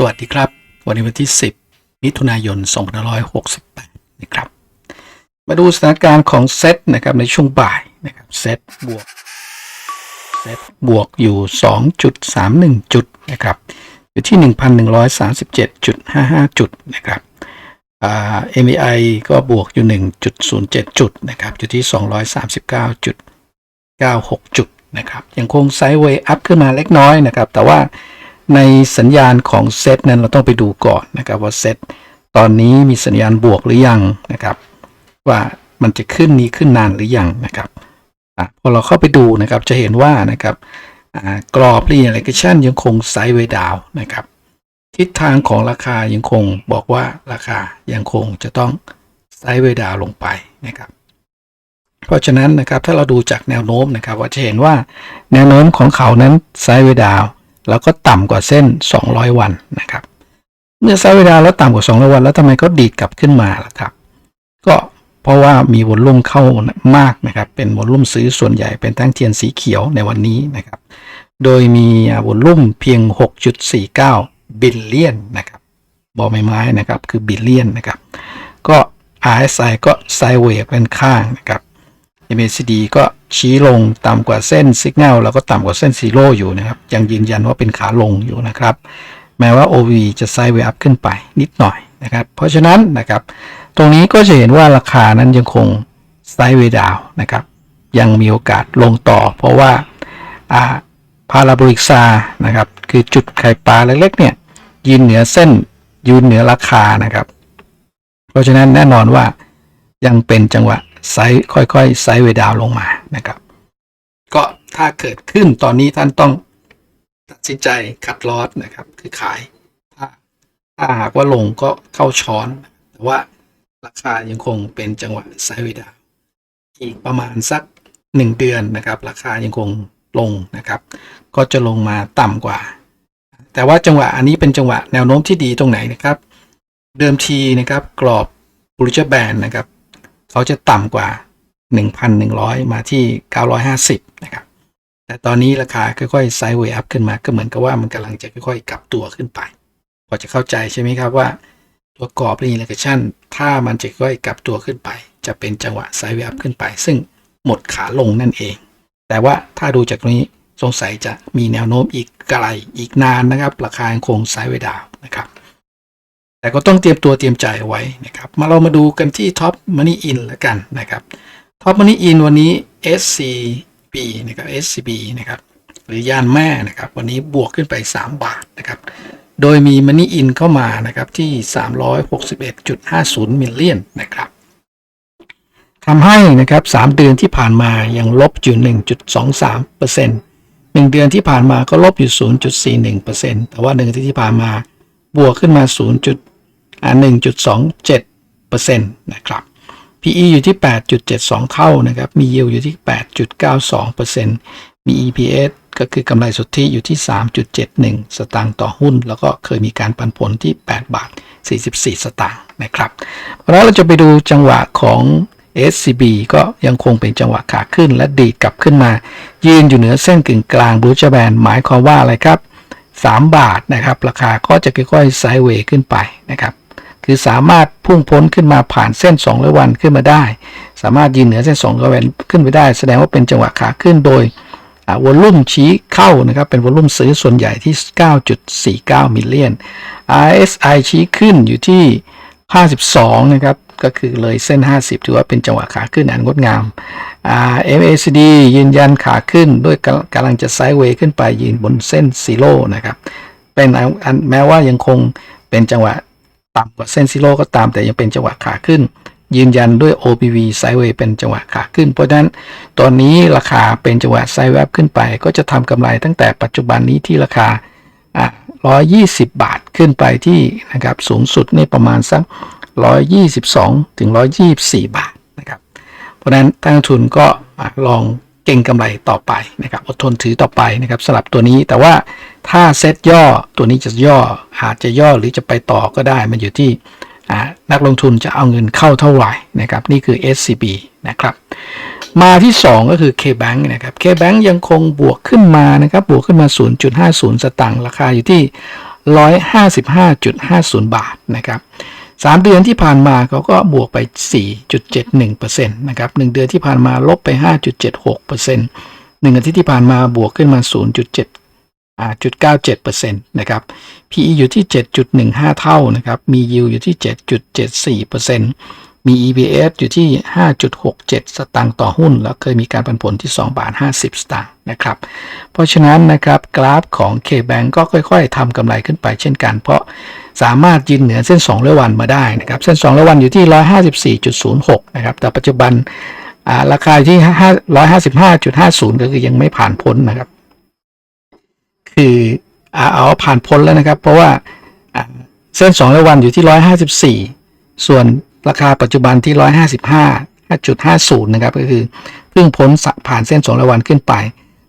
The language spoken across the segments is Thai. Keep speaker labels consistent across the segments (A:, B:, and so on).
A: สวัสดีครับ วันนี้วันที่ 10 มิถุนายน 2568 นะครับ มาดูสถานการณ์ของเซตนะครับในช่วงบ่ายนะครับเซตบวกเซตบวกอยู่ 2.31 จุดนะครับอยู่ที่ 1,137.55 จุดนะครับเอ่า MAI ก็บวกอยู่ 1.07 จุดนะครับอยู่ที่ 239.96 จุดนะครับยังคงไซด์เวย์อัพขึ้นมาเล็กน้อยนะครับ แต่ว่า ในสัญญาณของเซตนั้นเราต้องไปดูก่อนนะครับว่าเซตตอนนี้มีสัญญาณบวกหรือยังนะครับ ว่ามันจะขึ้นนี้ขึ้นนานหรือยังนะครับอพอเราเข้าไปดูนะครับจะเห็นว่านะครับกรอบ r e a l i g a t i o n ยังคงไซด์เวดาวนะครับ ทิศทางของราคายังคงบอกว่าราคายังคงจะต้องไซด์เวดาวลงไปนะครับ เพราะฉะนั้นนะครับถ้าเราดูจากแนวโน้มนะครับว่าจะเห็นว่าแนวโน้มของเขานั้นไซด์เวดาว แล้วก็ต่ำกว่าเส้น 200 วันนะครับ เมื่อไซด์เวย์ดาแล้วต่ำกว่า 200 วัน แล้วทำไมก็ดีดกลับขึ้นมาล่ะครับ ก็เพราะว่ามีวอลลุ่มเข้ามากนะครับ เป็นวอลลุ่มซื้อส่วนใหญ่เป็นทั้งเทียนสีเขียวในวันนี้นะครับ โดยมีวอลลุ่มเพียง 6.49 บิลเลียนนะครับบอใบไม้นะครับ คือบิลเลียนนะครับ ก็ RSI ก็ไซเวย์เป็นข้างนะครับ MACD ก็ชี้ลงต่ำกว่าเส้นสัญญาณแล้วก็ต่ำกว่าเส้นซีโร่อยู่นะครับ ยังยืนยันว่าเป็นขาลงอยู่นะครับ แม้ว่า OV จะไซด์เวอัพขึ้นไปนิดหน่อยนะครับ เพราะฉะนั้นนะครับ ตรงนี้ก็จะเห็นว่าราคานั้นยังคงไซด์เวดาวนะครับ ยังมีโอกาสลงต่อ เพราะว่าอ่าพาราโบลิกซานะครับ คือจุดไข่ปลาเล็กๆเนี่ยยืนเหนือเส้นยืนเหนือราคานะครับ เพราะฉะนั้นแน่นอนว่ายังเป็นจังหวะ ไซด์ค่อยๆไซด์เวดาวลงมานะครับ ก็ถ้าเกิดขึ้นตอนนี้ท่านต้องตัดสินใจคัดลอสนะครับ คือขายถ้าถ้าหากว่าลงก็เข้าช้อน แต่ว่าราคายังคงเป็นจังหวะไซด์เวดาวอีกประมาณสัก 1 เดือนนะครับ ราคายังคงลงนะครับ ก็จะลงมาต่ำกว่า แต่ว่าจังหวะอันนี้เป็นจังหวะแนวโน้มที่ดีตรงไหนนะครับ เดิมทีนะครับกรอบ b u l l i s h Band นะครับ เขาจะต่ำกว่า 1,100 มาที่ 950 นะครับ แต่ตอนนี้ราคาค่อยๆไซด์เวย์อัพขึ้นมา ก็เหมือนกับว่ามันกำลังจะค่อยๆกลับตัวขึ้นไป พอจะเข้าใจใช่ไหมครับว่า ตัวกรอบ r e l a x a t i o n ถ้ามันจะค่อยๆกลับตัวขึ้นไป จะเป็นจังหวะไซด์เวย์อัพขึ้นไป ซึ่งหมดขาลงนั่นเอง แต่ว่าถ้าดูจากตรงนี้สงสัยจะมีแนวโน้มอีกไกลอีกนานนะครับ ราคาคงไซด์เวย์ดาวนะครับ แต่ก็ต้องเตรียมตัวเตรียมใจไว้นะครับมาเรามาดูกันที่ท็อปมันนี่อินละกันนะครับท็อปมันนี่อินวันนี้ SCB นะครับ SCB นะครับหรือย่านแม่นะครับวันนี้บวกขึ้นไป 3 บาทนะครับโดยมีมันนี่อินเข้ามานะครับที่ 361.50มิลเลียนนะครับทำให้นะครับ3เดือนที่ผ่านมายังลบอยู่ 1.23%หนึ่งเดือนที่ผ่านมาก็ลบอยู่ 0.41%แต่ว่าหนึ่งอาทิตย์ที่ผ่านมา บวกขึ้นมา 0.1.27%นะครับ PE อยู่ที่ 8.72 เท่านะครับ มี yield อยู่ที่ 8.92%มี EPS ก็คือกำไรสุทธิอยู่ที่ 3.71 สตางค์ต่อหุ้น แล้วก็เคยมีการปันผลที่ 8 บาท 44 สตางค์นะครับเพราะนั้นเราจะไปดูจังหวะของ SCB ก็ยังคงเป็นจังหวะขาขึ้นและดีดกลับขึ้นมา ยืนอยู่เหนือเส้นกึ่งกลางบลูจแบนหมายความว่าอะไรครับ 3 บาทนะครับ ราคาก็จะค่อยๆไซด์เวย์ขึ้นไปนะครับ คือสามารถพุ่งพ้นขึ้นมาผ่านเส้น200วันขึ้นมาได้ สามารถยืนเหนือเส้น200วันขึ้นไปได้ แสดงว่าเป็นจังหวะขาขึ้นโดยวอลลุ่มชี้เข้านะครับ เป็นวอลลุ่มซื้อส่วนใหญ่ที่ 9.49 มิลเลียน RSI ชี้ขึ้นอยู่ที่ 52 นะครับ ก็คือเลยเส้น 50 ถือว่าเป็นจังหวะขาขึ้นอันงดงาม MACD ยืนยันขาขึ้นด้วยกำลังจะไซด์เวย์ขึ้นไปยืนบนเส้นซีโร่นะครับ เป็นอันแม้ว่ายังคงเป็นจังหวะต่ำกว่าเส้นซีโร่ก็ตาม แต่ยังเป็นจังหวะขาขึ้น ยืนยันด้วย OPV ไซด์เวย์เป็นจังหวะขาขึ้น เพราะฉะนั้นตอนนี้ราคาเป็นจังหวะไซด์เวย์ขึ้นไป ก็จะทำกำไรตั้งแต่ปัจจุบันนี้ที่ราคาอะ120 บาทขึ้นไปที่นะครับสูงสุดนี่ประมาณสัก 122 ถึง 124 บาทนะครับ เพราะนั้นทางทุนก็ลองเก่งกำไรต่อไปนะครับ อดทนถือต่อไปนะครับสำหรับตัวนี้ แต่ว่าถ้าเซตย่อตัวนี้จะย่ออาจจะย่อหรือจะไปต่อก็ได้ มันอยู่ที่นักลงทุนจะเอาเงินเข้าเท่าไหร่นะครับ นี่คือ SCB นะครับ มาที่ 2 ก็คือ KBank นะครับ KBank ยังคงบวกขึ้นมานะครับ บวกขึ้นมา 0.50 สตางค์ ราคาอยู่ที่ 155.50 บาทนะครับ 3 เดือนที่ผ่านมาเขาก็บวกไป 4.71%นะครับ1เดือนที่ผ่านมาลบไป 5.76% 1อาทิตย์ที่ผ่านมาบวกขึ้นมา 0.7อ่า0.97%นะครับ PE อยู่ที่ 7.15 เท่านะครับ มี yield อยู่ที่ 7.74% มี EPS อยู่ที่ 5.67 สตางค์ต่อหุ้น แล้วเคยมีการปันผลที่ 2 บาท 50 สตางค์นะครับ เพราะฉะนั้นนะครับกราฟของ K-Bank ก็ค่อยๆทำกำไรขึ้นไปเช่นกัน เพราะสามารถยืนเหนือเส้น 2ร้อยวันมาได้นะครับ เส้น 2ร้อยวันอยู่ที่ 154.06 นะครับ แต่ปัจจุบันาราคาที่ 155.50 ก็คือยังไม่ผ่านพ้นนะครับ คืออ่าเอาผ่านพ้นแล้วนะครับ เพราะว่าเส้น 2ร้อยวันอยู่ที่ 154 ส่วน ราคาปัจจุบันที่ 155 5.50 นะครับ ก็คือเพิ่งพ้นสะผ่านเส้น2ร้อยวันขึ้นไป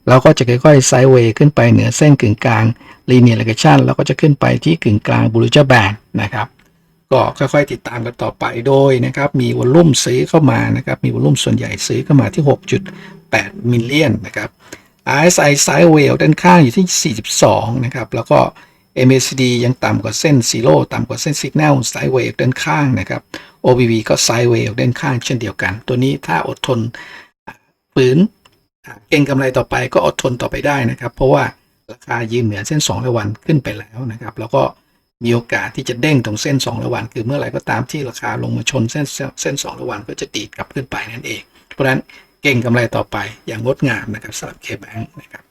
A: แล้วก็จะค่อยๆไซด์เวย์ขึ้นไปเหนือเส้นกึ่งกลาง linear regression แล้วก็จะขึ้นไปที่กึ่งกลาง Bollinger Band นะครับ ก็ค่อยๆติดตามกันต่อไปโดยนะครับ มีวอลลุ่มซื้อเข้ามานะครับ มีวอลลุ่มส่วนใหญ่ซื้อเข้ามาที่ 6.8 มิลเลียนนะครับ RSI Sideway ด้านข้างอยู่ที่ 42 นะครับ แล้วก็ MACD ยังต่ำกว่าเส้นซีโร่ต่ำกว่าเส้น Signal Sideway ด้านข้างนะครับ OBV ก็ Sideway ด้านข้างเช่นเดียวกัน ตัวนี้ถ้าอดทนฝืนเก่งกำไรต่อไปก็อดทนต่อไปได้นะครับ เพราะว่าราคายืนเหนือเส้น2ระวันขึ้นไปแล้วนะครับ แล้วก็มีโอกาสที่จะเด้งตรงเส้น2ระวัน คือเมื่อไหร่ก็ตามที่ราคาลงมาชนเส้นเส้น2ระวันก็จะตีดกลับขึ้นไปนั่นเอง เพราะฉะนั้นเก่งกำไรต่อไปอย่างงดงามนะครับสำหรับ K-Bank นะครับ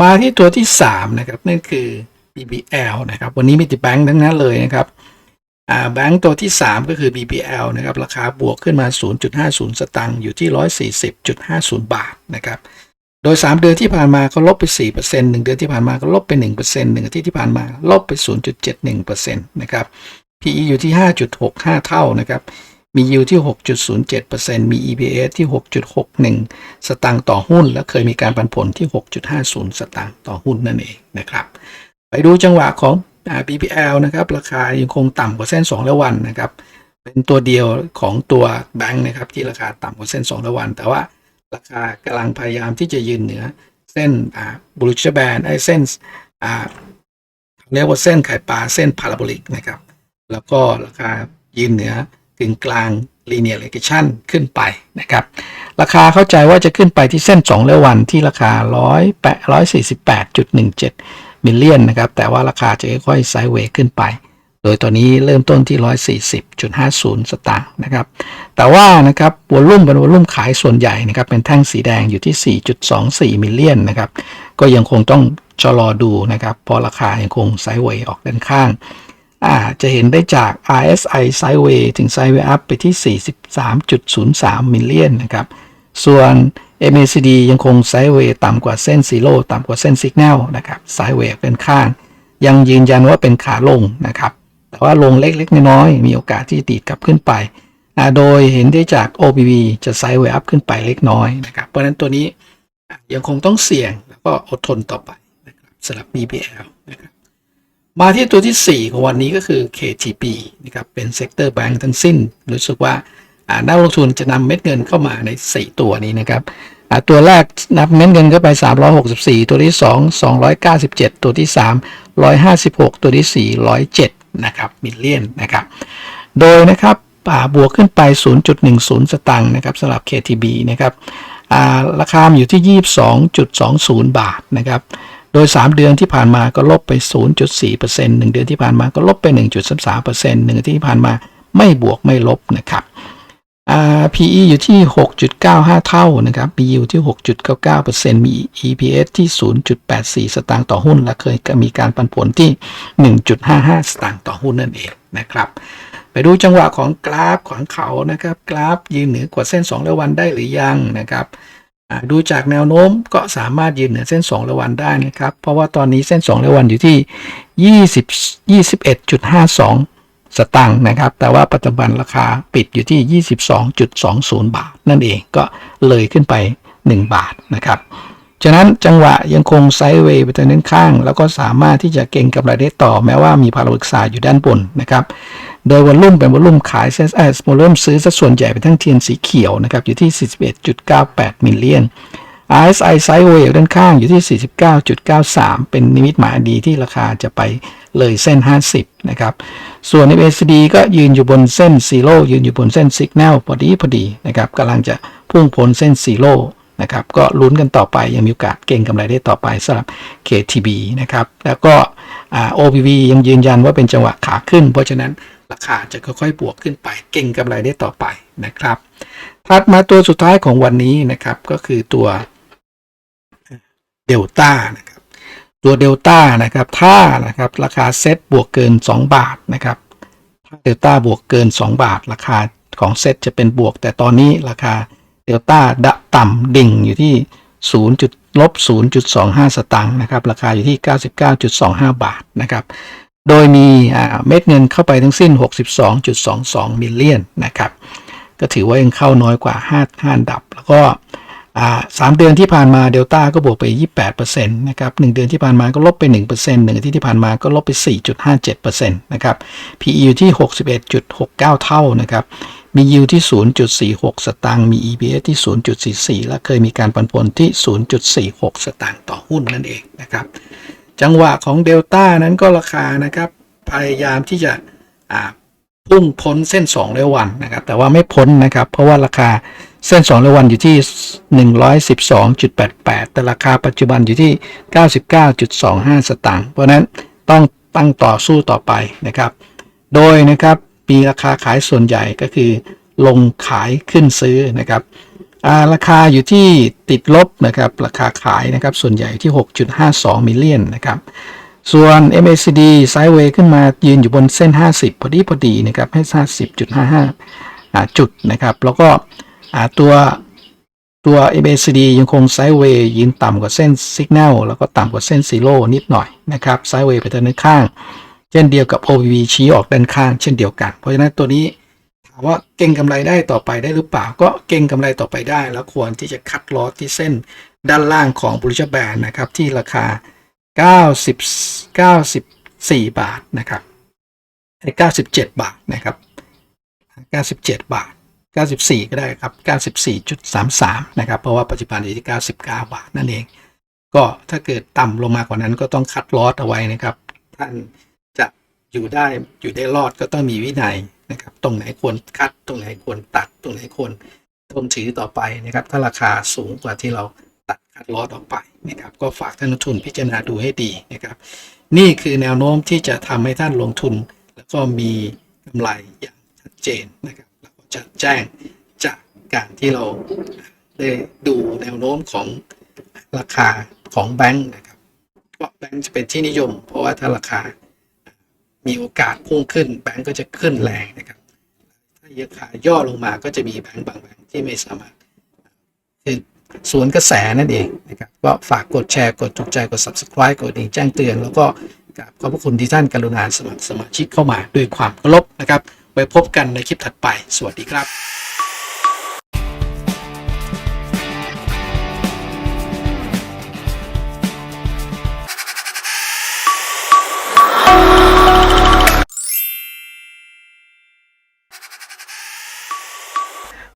A: มาที่ตัวที่3นะครับนั่นคือ BBL นะครับ วันนี้มีติแบงค์ทั้งนั้นเลยนะครับแบงค์ตัวที่ 3 ก็คือ BBL นะครับ ราคาบวกขึ้นมา 0.50 สตังค์อยู่ที่ 140.50 บาทนะครับ โดย 3 เดือนที่ผ่านมาก็ลบไป 4% 1 เดือนที่ผ่านมาก็ลบไป 1% 1อาทิตย์ที่ผ่านมาลบไป 0.71%นะครับ PE อยู่ที่ 5.65 เท่านะครับ มี yield ที่ 6.07%มี EPS ที่ 6.61 สตางค์ต่อหุ้น และเคยมีการปันผลที่ 6.50 สตางค์ต่อหุ้นนั่นเองนะครับ ไปดูจังหวะของ BPL นะครับ ราคายังคงต่ำกว่าเส้น2ระวันนะครับ เป็นตัวเดียวของตัวแบงค์นะครับ ที่ราคาต่ำกว่าเส้น2ระวัน แต่ว่าราคากำลังพยายามที่จะยืนเหนือ เส้นบรูชแบนไอเส้นเรียกว่าเส้นไข่ปลาเส้นพาราโบลิกนะครับ แล้วก็ราคายืนเหนือกึ่งกลาง linear regression ขึ้นไปนะครับ ราคาเข้าใจว่าจะขึ้นไปที่เส้น2ร้อยวันที่ราคา100 148.17 มิลเลียนนะครับ แต่ว่าราคาจะค่อยๆไซด์เวย์ขึ้นไป โดยตอนนี้เริ่มต้นที่ 140.50 สตางค์นะครับ แต่ว่านะครับวอลลุ่มเป็นวอลลุ่มขายส่วนใหญ่นะครับ เป็นแท่งสีแดงอยู่ที่ 4.24 มิลเลียนนะครับ ก็ยังคงต้องชะลอดูนะครับ เพราะราคายังคงไซด์เวย์ออกด้านข้างอาจะเห็นได้จาก RSI Sideway ถึง Sideway Up ไปที่ 43.03 มิลเลียนนะครับ ส่วน MACD ยังคง Sideway ต่ำกว่าเส้น Zero ต่ำกว่าเส้น Signal นะครับ Sideway เป็นข้าง ยังยืนยันว่าเป็นขาลงนะครับ แต่ว่าลงเล็กๆ น้อยๆมีโอกาสที่ตีดกลับขึ้นไป โดยเห็นได้จาก OBV จะ Sideway Up ขึ้นไปเล็กน้อยนะครับ เพราะฉะนั้นตัวนี้ยังคงต้องเสี่ยงแล้วก็อดทนต่อไปนะครับสำหรับ BBL นะครับมาที่ตัวที่ 4 ของวันนี้ก็คือ KTB นะครับเป็นเซกเตอร์แบงก์ทั้งสิ้นรู้สึกว่า นักลงทุนจะนำเม็ดเงินเข้ามาใน 4 ตัวนี้นะครับตัวแรกนับเม็ดเงินเข้าไป 364 ตัวที่ 2 297 ตัวที่ 3 156 ตัวที่4 107 นะครับมิลเลียนนะครับ โดยนะครับบวกขึ้นไป 0.10 สตางค์นะครับสำหรับ KTB นะครับราคาอยู่ที่ 22.20 บาทนะครับโดย 3 เดือนที่ผ่านมาก็ลบไป 0.4% 1 เดือนที่ผ่านมาก็ลบไป 1.33% 1อาทิตย์ที่ผ่านมาไม่บวกไม่ลบนะครับ PE อยู่ที่ 6.95 เท่านะครับ มี yield ที่ 6.99%มี EPS ที่ 0.84 สตางค์ต่อหุ้น และเคยมีการปันผลที่ 1.55 สตางค์ต่อหุ้นนั่นเองนะครับ ไปดูจังหวะของกราฟของเขานะครับ กราฟยืนเหนือกว่าเส้น 2 ระวันได้หรือยังนะครับดูจากแนวโน้มก็สามารถยืนเหนือเส้น 2 ระวันได้นะครับ เพราะว่าตอนนี้เส้น 2 ระวันอยู่ที่ 20 21.52 สตางค์นะครับ แต่ว่าปัจจุบันราคาปิดอยู่ที่ 22.20 บาท นั่นเองก็เลยขึ้นไป 1 บาทนะครับ ฉะนั้นจังหวะยังคงไซด์เวย์ไปทางด้านข้าง แล้วก็สามารถที่จะเก็งกำไรได้ต่อแม้ว่ามีพาราบึกษาอยู่ด้านบนนะครับ โดยวอลลุ่มเป็นวอลลุ่มขายเซ็นเอสวอลลุ่มซื้อสัดส่วนใหญ่เป็นทั้งเทียนสีเขียวนะครับอยู่ที่ 41.98 มิลเลียน RSI Sideway ด้านข้างอยู่ที่ 49.93 เป็นนิมิตหมายดีที่ราคาจะไป เลยเส้น 50 นะครับ ส่วน MACD ก็ยืนอยู่บนเส้น Zero ยืนอยู่บนเส้น Signal พอดีพอดีนะครับกำลังจะพุ่งพ้นเส้น Zero นะครับก็ลุ้นกันต่อไปยังมีโอกาสเก่งกำไรได้ต่อไปสำหรับ KTB นะครับ แล้วก็อ่า OPV ยังยืนยันว่าเป็นจังหวะขาขึ้น เพราะฉะนั้นราคาจะค่อยๆบวกขึ้นไป เก่งกำไรได้ต่อไปนะครับถัดมาตัวสุดท้ายของวันนี้นะครับก็คือตัวเดลต้านะครับ ตัวเดลต้านะครับ ถ้านะครับราคาเซ็ตบวกเกิน 2 บาทนะครับ ถ้าเดลต้าบวกเกิน 2 บาท ราคาของเซ็ตจะเป็นบวก แต่ตอนนี้ราคาเดลต้าดะต่ำดิ่งอยู่ที่ 0. จุดลบ0.25 สตางค์นะครับ ราคาอยู่ที่ 99.25 บาทนะครับ โดยมีเม็ดเงินเข้าไปทั้งสิ้น 62.22 มิลเลียนนะครับ ก็ถือว่ายังเข้าน้อยกว่า 5 5อันดับ แล้วก็ สามเดือนที่ผ่านมาเดลต้าก็บวกไป 28%นะครับ1เดือนที่ผ่านมาก็ลบไป1%หนึ่งอาทิตย์ที่ผ่านมาก็ลบไป 4.57%นะครับ PE อยู่ที่ 61.69 เท่านะครับ มี yield ที่ 0.46 สตางค์ มี EPS ที่ 0.44 และเคยมีการปันผลที่ 0.46 สตางค์ต่อหุ้นนั่นเองนะครับ จังหวะของเดลต้านั้นก็ราคานะครับ พยายามที่จะพุ่งพ้นเส้น 2 เรวันนะครับ แต่ว่าไม่พ้นนะครับ เพราะว่าราคา เส้น2เรวันอยู่ที่ 112.88 แต่ราคาปัจจุบันอยู่ที่ 99.25 สตางค์ เพราะนั้นต้องตั้งต่อสู้ต่อไปนะครับ โดยนะครับมีราคาขายส่วนใหญ่ก็คือ ลงขายขึ้นซื้อนะครับาราคาอยู่ที่ติดลบนะครับราคาขายนะครับส่วนใหญ่ที่ 6.52 มิลเลียนนะครับส่วน MACD ไซด์เวย์ขึ้นมายืนอยู่บนเส้น 50 พอดีพอดีนะครับให้ 50.55อ่าจุดนะครับแล้วก็ ตัวตัว MACD ยังคงไซด์เวย์ยืนต่ำกว่าเส้น Signal แล้วก็ต่ำกว่าเส้น Zero นิดหน่อยนะครับไซด์เวย์ไปทางด้านข้าง เช่นเดียวกับ OPV ชี้ออกด้านข้าง เช่นเดียวกัน เพราะฉะนั้นตัวนี้ถามว่าเก่งกำไรได้ต่อไปได้หรือเปล่า ก็เก่งกำไรต่อไปได้ แล้วควรที่จะคัดลอสที่เส้นด้านล่างของบริษัทแบรนด์นะครับที่ราคา 90 94 บาทนะครับไอ้97 บาทนะครับ 97 บาท 94 ก็ได้ครับ 94.33 นะครับ เพราะว่าปัจจุบันอยู่ที่ 99 บาทนั่นเอง ก็ถ้าเกิดต่ำลงมากกว่านั้นก็ต้องคัดลอสเอาไว้นะครับ ท่านจะอยู่ได้อยู่ได้รอดก็ต้องมีวินัยนะครับ ตรงไหนควรคัด ตรงไหนควรตัด ตรงไหนควรทนถือต่อไปนะครับ ถ้าราคาสูงกว่าที่เราตัดคัดลอสออกไปนะครับ ก็ฝากท่านนักลงทุนพิจารณาดูให้ดีนะครับ นี่คือแนวโน้มที่จะทำให้ท่านลงทุน แล้วก็มีกำไรอย่างชัดเจนนะครับ จะแจ้งจากการที่เราได้ดูแนวโน้มของราคาของแบงค์นะครับว่าแบงค์จะเป็นที่นิยม เพราะว่าถ้าราคามีโอกาสพุ่งขึ้นแบงก์ก็จะขึ้นแรงนะครับ ถ้าราคาย่อลงมาก็จะมีแบงก์บางแบงก์ที่ไม่สามารถคือสวนกระแสนั่นเองนะครับก็ฝากกดแชร์กดถูกใจกด subscribe กดดิ่งแจ้งเตือน แล้วก็กราบขอบพระคุณที่ท่านกรุณาสมัครสมาชิกเข้ามาด้วยความเคารพนะครับ ไว้พบกันในคลิปถัดไป สวัสดีครับ